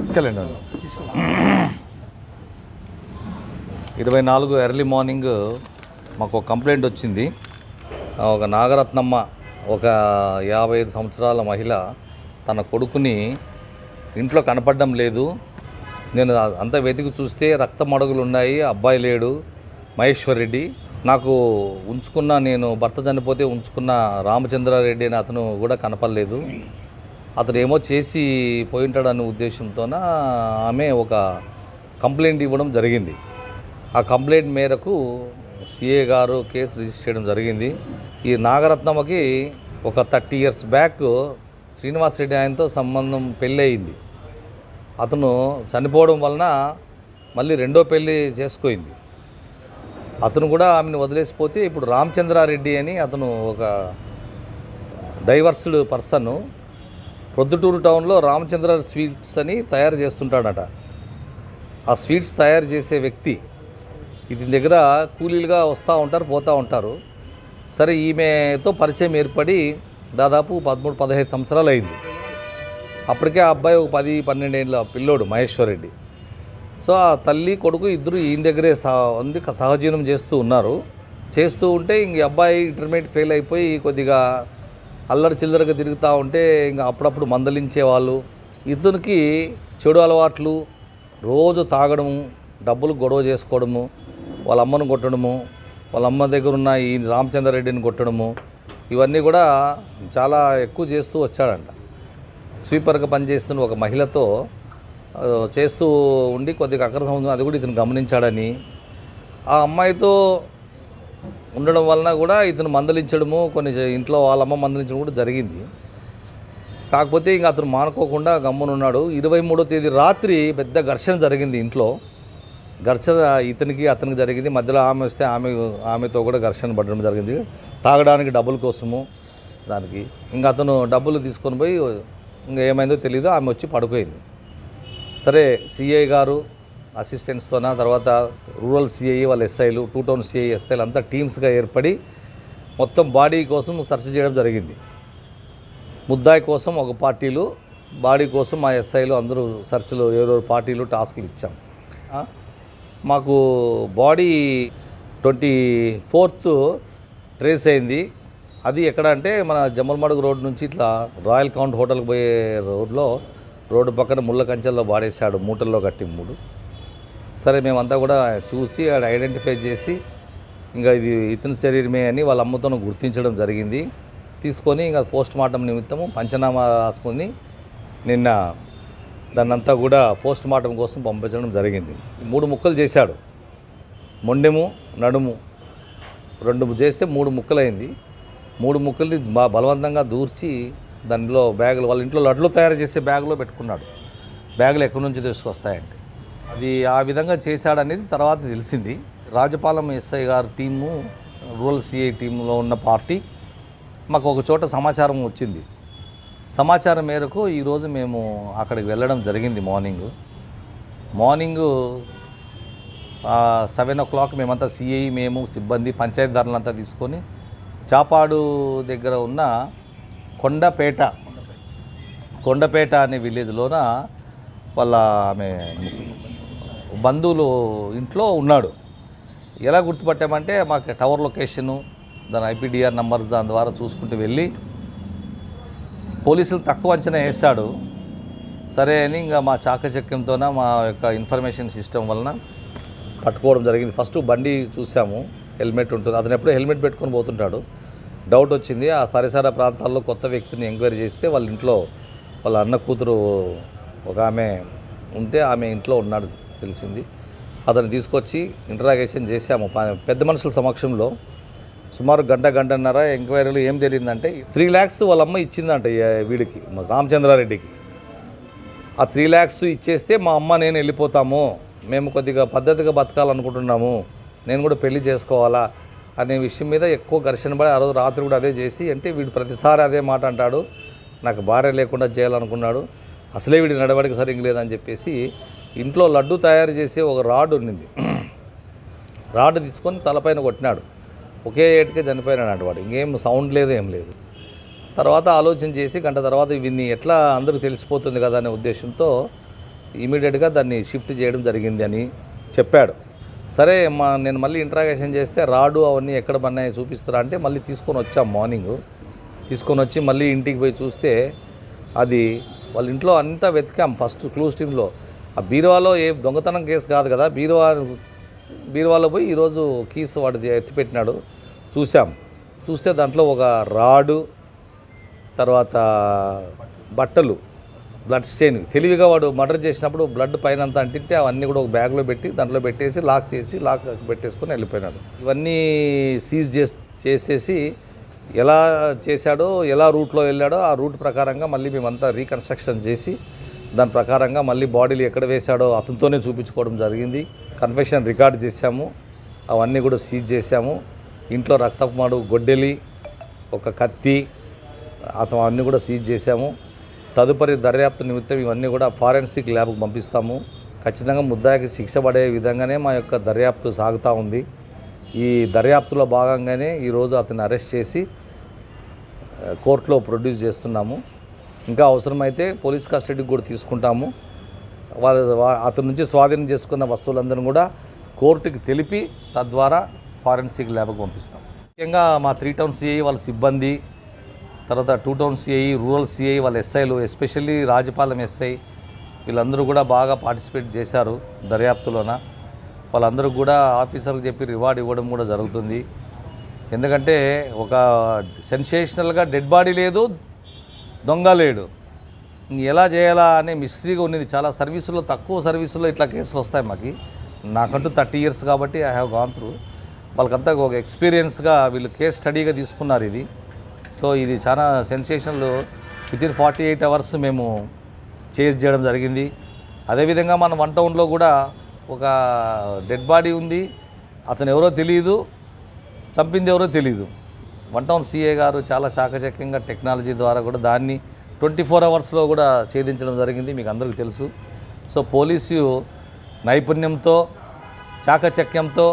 తీసుకెళ్ళండి. ఇరవై నాలుగు ఎర్లీ మార్నింగ్ మాకు ఒక కంప్లైంట్ వచ్చింది. ఒక నాగరత్నమ్మ ఒక యాభై ఐదు సంవత్సరాల మహిళ తన కొడుకుని ఇంట్లో కనపడడం లేదు. నేను అంతా వెతికి చూస్తే రక్త మడుగులు ఉన్నాయి అబ్బాయి లేడు మహేశ్వర్ రెడ్డి. నాకు ఉంచుకున్న నేను భర్త చనిపోతే ఉంచుకున్న రామచంద్రారెడ్డి అని అతను కూడా కనపడలేదు. అతను ఏమో చేసి పోయి ఉంటాడనే ఉద్దేశంతోన ఆమె ఒక కంప్లైంట్ ఇవ్వడం జరిగింది. ఆ కంప్లైంట్ మేరకు సిఏ గారు కేసు రిజిస్టర్ చేయడం జరిగింది. ఈ నాగరత్నమ్మకి ఒక thirty years back Srinivas Reddy ఆయనతో సంబంధం పెళ్ళి అయింది. అతను చనిపోవడం వలన మళ్ళీ రెండో పెళ్ళి చేసుకోయింది. అతను కూడా ఆమెను వదిలేసిపోతే ఇప్పుడు రామచంద్రారెడ్డి అని అతను ఒక డైవర్స్డ్ పర్సన్ ప్రొద్దుటూరు టౌన్లో రామచంద్ర స్వీట్స్ అని తయారు చేస్తుంటాడట. ఆ స్వీట్స్ తయారు చేసే వ్యక్తి ఇతని దగ్గర కూలీలుగా వస్తూ ఉంటారు పోతూ ఉంటారు. సరే ఈమెతో పరిచయం ఏర్పడి దాదాపు పదమూడు పదహైదు సంవత్సరాలు అయింది అప్పటికే ఆ అబ్బాయి ఒక పది పన్నెండేళ్ళ పిల్లోడు మహేశ్వర్ రెడ్డి సో ఆ తల్లి కొడుకు ఇద్దరు ఈయన దగ్గరే సహ ఉంది సహజీవనం చేస్తూ ఉన్నారు. చేస్తూ ఉంటే ఇంక అబ్బాయి ఇంటర్మీడియట్ ఫెయిల్ అయిపోయి కొద్దిగా అల్లరి చిల్లరగా తిరుగుతూ ఉంటే ఇంకా అప్పుడప్పుడు మందలించే వాళ్ళు ఇతనికి చెడు అలవాట్లు రోజు తాగడము డబ్బులు గొడవ చేసుకోవడము వాళ్ళ అమ్మను కొట్టడము వాళ్ళ అమ్మ దగ్గర ఉన్న ఈ రామచంద్రారెడ్డిని కొట్టడము ఇవన్నీ కూడా చాలా ఎక్కువ చేస్తూ వచ్చాడంట. స్వీపర్గా పనిచేస్తున్న ఒక మహిళతో చేస్తూ ఉండి కొద్దిగా అక్ర సంబంధం అది కూడా ఇతను గమనించాడని. ఆ అమ్మాయితో ఉండడం వలన కూడా ఇతను మందలించడము కొన్ని ఇంట్లో వాళ్ళ అమ్మ మందలించడం కూడా జరిగింది. కాకపోతే ఇంకా అతను మానుకోకుండా గమ్మునున్నాడు. ఇరవై మూడో తేదీ రాత్రి పెద్ద ఘర్షణ జరిగింది ఇంట్లో. ఘర్షణ ఇతనికి అతనికి జరిగింది. మధ్యలో ఆమె వస్తే ఆమె ఆమెతో కూడా ఘర్షణ పడడం జరిగింది. తాగడానికి డబ్బుల కోసము దానికి. ఇంకా అతను డబ్బులు తీసుకొని పోయి ఇంకా ఏమైందో తెలియదు ఆమె వచ్చి పడుకోయింది. సరే సిఐ గారు అసిస్టెంట్స్తోన తర్వాత రూరల్ సిఐ వాళ్ళ ఎస్ఐలు టూ టౌన్ సిఐ ఎస్ఐలు అంతా టీమ్స్గా ఏర్పడి మొత్తం బాడీ కోసం సెర్చ్ చేయడం జరిగింది. ముద్దాయి కోసం ఒక పార్టీలు బాడీ కోసం మా ఎస్ఐలు అందరూ సెర్చ్లు ఎవరెవరు పార్టీలు టాస్క్లు ఇచ్చాం. మాకు బాడీ ట్వంటీ ఫోర్త్ ట్రేస్ అయింది. అది ఎక్కడ అంటే మన జమ్మల్మడుగు రోడ్ నుంచి ఇట్లా రాయల్ కౌంట్ హోటల్కి పోయే రోడ్లో రోడ్డు పక్కన ముళ్ళ కంచెల్లో వాడేశాడు మూటల్లో కట్టి మూడు. సరే మేమంతా కూడా చూసి ఆడ ఐడెంటిఫై చేసి ఇంకా ఇది ఇతని శరీరమే అని వాళ్ళ అమ్మతో గుర్తించడం జరిగింది. తీసుకొని ఇంకా పోస్ట్ మార్టం నిమిత్తము పంచనామా రాసుకొని నిన్న దాన్నంతా కూడా పోస్ట్ మార్టం కోసం పంపించడం జరిగింది. మూడు ముక్కలు చేశాడు. మొండెము నడుము రెండు చేస్తే మూడు ముక్కలైంది. మూడు ముక్కల్ని బలవంతంగా దూర్చి దానిలో బ్యాగులు వాళ్ళ ఇంట్లో లడ్లు తయారు చేసే బ్యాగులో పెట్టుకున్నాడు. బ్యాగులు ఎక్కడి నుంచి తీసుకొస్తాయంటే. అది ఆ విధంగా చేశాడనేది తర్వాత తెలిసింది. రాజపాలెం ఎస్ఐ గారు టీము రూరల్ సిఐ టీంలో ఉన్న పార్టీ మాకు ఒక చోట సమాచారం వచ్చింది. సమాచారం మేరకు ఈరోజు మేము అక్కడికి వెళ్ళడం జరిగింది morning. Morning seven o'clock మేమంతా సిఐ మేము సిబ్బంది పంచాయతీ ధరలంతా తీసుకొని చాపాడు దగ్గర ఉన్న కొండపేట. కొండపేట అనే విలేజ్లోన వాళ్ళ ఆమె బంధువులు ఇంట్లో ఉన్నాడు. ఎలా గుర్తుపట్టామంటే మాకు టవర్ లొకేషను దాని ఐపీడిఆర్ నంబర్స్ దాని ద్వారా చూసుకుంటూ వెళ్ళి పోలీసులు తక్కువ అంచనా వేశాడు. సరే అని ఇంకా మా చాకచక్యంతోన మా యొక్క ఇన్ఫర్మేషన్ సిస్టమ్ వలన పట్టుకోవడం జరిగింది. ఫస్ట్ బండి చూసాము. హెల్మెట్ ఉంటుంది. అతను ఎప్పుడూ హెల్మెట్ పెట్టుకొని పోతుంటాడు. డౌట్ వచ్చింది. ఆ పరిసర ప్రాంతాల్లో కొత్త వ్యక్తిని ఎంక్వైరీ చేస్తే వాళ్ళ ఇంట్లో వాళ్ళ అన్న కూతురు ఒక ఆమె ఉంటే ఆమె ఇంట్లో ఉన్నాడు తెలిసింది. అతను తీసుకొచ్చి ఇంటరాగేషన్ చేశాము. పెద్ద మనుషుల సమక్షంలో సుమారు గంట గంటన్నర ఎంక్వైరీలో ఏం తెలియదంటే త్రీ ల్యాక్స్ వాళ్ళ అమ్మ ఇచ్చిందంట వీడికి రామచంద్రారెడ్డికి. ఆ త్రీ ల్యాక్స్ ఇచ్చేస్తే మా అమ్మ నేను వెళ్ళిపోతాము. మేము కొద్దిగా పద్ధతిగా బతకాలనుకుంటున్నాము. నేను కూడా పెళ్ళి చేసుకోవాలా. అనే విషయం మీద ఎక్కువ ఘర్షణ పడి ఆ రోజు రాత్రి కూడా అదే చేసి అంటే వీడు ప్రతిసారి అదే మాట అంటాడు. నాకు భార్య లేకుండా చేయాలనుకున్నాడు. అసలే వీడి నడవడికి సరిగ్గా లేదని చెప్పేసి ఇంట్లో లడ్డు తయారు చేసి ఒక రాడ్ ఉండింది రాడ్ తీసుకొని తలపైన కొట్టినాడు. ఒకే ఏటుకే చనిపోయినాడు వాడు. ఇంకేం సౌండ్ లేదు ఏం లేదు. తర్వాత ఆలోచన చేసి గంట తర్వాత ఇవన్నీ ఎట్లా అందరికి తెలిసిపోతుంది కదా అనే ఉద్దేశంతో ఇమీడియట్గా దాన్ని షిఫ్ట్ చేయడం జరిగింది అని చెప్పాడు. సరే మా నేను మళ్ళీ ఇంట్రాగేషన్ చేస్తే రాడు అవన్నీ ఎక్కడ పన్నాయి చూపిస్తారా అంటే మళ్ళీ తీసుకొని వచ్చాం మార్నింగ్ తీసుకొని వచ్చి మళ్ళీ ఇంటికి పోయి చూస్తే అది వాళ్ళ ఇంట్లో అంతా వెతికాం ఫస్ట్ క్లూస్ టీంలో ఆ బీరువాలో ఏ దొంగతనం కేసు కాదు కదా బీరువా బీరువాలో పోయి ఈరోజు కీస్ వాడిది ఎత్తిపెట్టినాడు. చూసాం చూస్తే దాంట్లో ఒక రాడు తర్వాత బట్టలు బ్లడ్ స్టెయిన్. తెలివిగా వాడు మర్డర్ చేసినప్పుడు బ్లడ్ పైన అంతా అంటింటే అవన్నీ కూడా ఒక బ్యాగ్లో పెట్టి దాంట్లో పెట్టేసి లాక్ చేసి లాక్ పెట్టేసుకొని వెళ్ళిపోయినాడు. ఇవన్నీ సీజ్ చేసి చేసేసి ఎలా చేశాడో ఎలా రూట్లో వెళ్ళాడో ఆ రూట్ ప్రకారంగా మళ్ళీ మేమంతా రీకన్స్ట్రక్షన్ చేసి దాని ప్రకారంగా మళ్ళీ బాడీలు ఎక్కడ వేశాడో అతనితోనే చూపించుకోవడం జరిగింది. కన్ఫెషన్ రికార్డ్ చేశాము. అవన్నీ కూడా సీజ్ చేశాము. ఇంట్లో రక్తపు మాడు గొడ్డెలి ఒక కత్తి అతను అన్నీ కూడా సీజ్ చేశాము. తదుపరి దర్యాప్తు నిమిత్తం ఇవన్నీ కూడా ఫారెన్సిక్ ల్యాబ్కు పంపిస్తాము. ఖచ్చితంగా ముద్దాయికి శిక్ష పడే విధంగానే మా యొక్క దర్యాప్తు సాగుతూ ఉంది. ఈ దర్యాప్తులో భాగంగానే ఈరోజు అతన్ని అరెస్ట్ చేసి కోర్టులో ప్రొడ్యూస్ చేస్తున్నాము. ఇంకా అవసరమైతే పోలీస్ కస్టడీకి కూడా తీసుకుంటాము. వాళ్ళ అతని నుంచి స్వాధీనం చేసుకున్న వస్తువులందరినీ కూడా కోర్టుకి తెలిపి తద్వారా ఫారెన్సిక్ ల్యాబ్కి పంపిస్తాం. ముఖ్యంగా మా త్రీ టౌన్ సిఐ వాళ్ళ సిబ్బంది తర్వాత two town CI rural CI వాళ్ళ ఎస్ఐలు ఎస్పెషల్లీ రాజపాలెం ఎస్ఐ వీళ్ళందరూ కూడా బాగా పార్టిసిపేట్ చేశారు దర్యాప్తులోన. వాళ్ళందరూ కూడా ఆఫీసర్లు చెప్పి రివార్డ్ ఇవ్వడం కూడా జరుగుతుంది. ఎందుకంటే ఒక సెన్సేషనల్గా డెడ్ బాడీ లేదు దొంగ లేడు. ఇంక ఎలా చేయాలా అనే మిస్టరీగా ఉన్నది. చాలా సర్వీసుల్లో తక్కువ సర్వీసుల్లో ఇట్లా కేసులు వస్తాయి మాకు. నాకంటూ థర్టీ ఇయర్స్ కాబట్టి ఐ హ్యావ్ గాన్ త్రూ వాళ్ళకంతా ఒక ఎక్స్పీరియన్స్గా వీళ్ళు కేస్ స్టడీగా తీసుకున్నారు ఇది. సో ఇది చాలా sensational. With in forty eight hours మేము చేజ్ చేయడం జరిగింది. అదేవిధంగా మన వన్ టౌన్లో కూడా ఒక డెడ్ బాడీ ఉంది. అతను ఎవరో తెలియదు చంపింది ఎవరో తెలియదు వన్ టౌన్ సీఏ గారు చాలా చాకచక్యంగా టెక్నాలజీ ద్వారా కూడా దాన్ని ట్వంటీ ఫోర్ అవర్స్లో కూడా ఛేదించడం జరిగింది. మీకు అందరికీ తెలుసు. సో పోలీసు నైపుణ్యంతో చాకచక్యంతో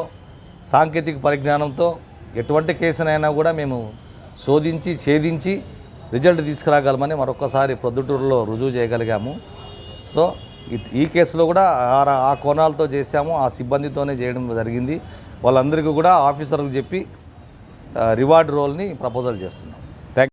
సాంకేతిక పరిజ్ఞానంతో ఎటువంటి కేసునైనా కూడా మేము శోధించి ఛేదించి రిజల్ట్ తీసుకురాగలమని మరొకసారి ప్రొద్దుటూరులో రుజువు చేయగలిగాము. సో ఈ కేసులో కూడా ఆ- ఆ కోణాలతో చేశాము. ఆ సిబ్బందితోనే చేయడం జరిగింది. వాళ్ళందరికీ కూడా ఆఫీసర్లకు చెప్పి రివార్డ్ రోల్ని ప్రపోజల్ చేస్తున్నాం.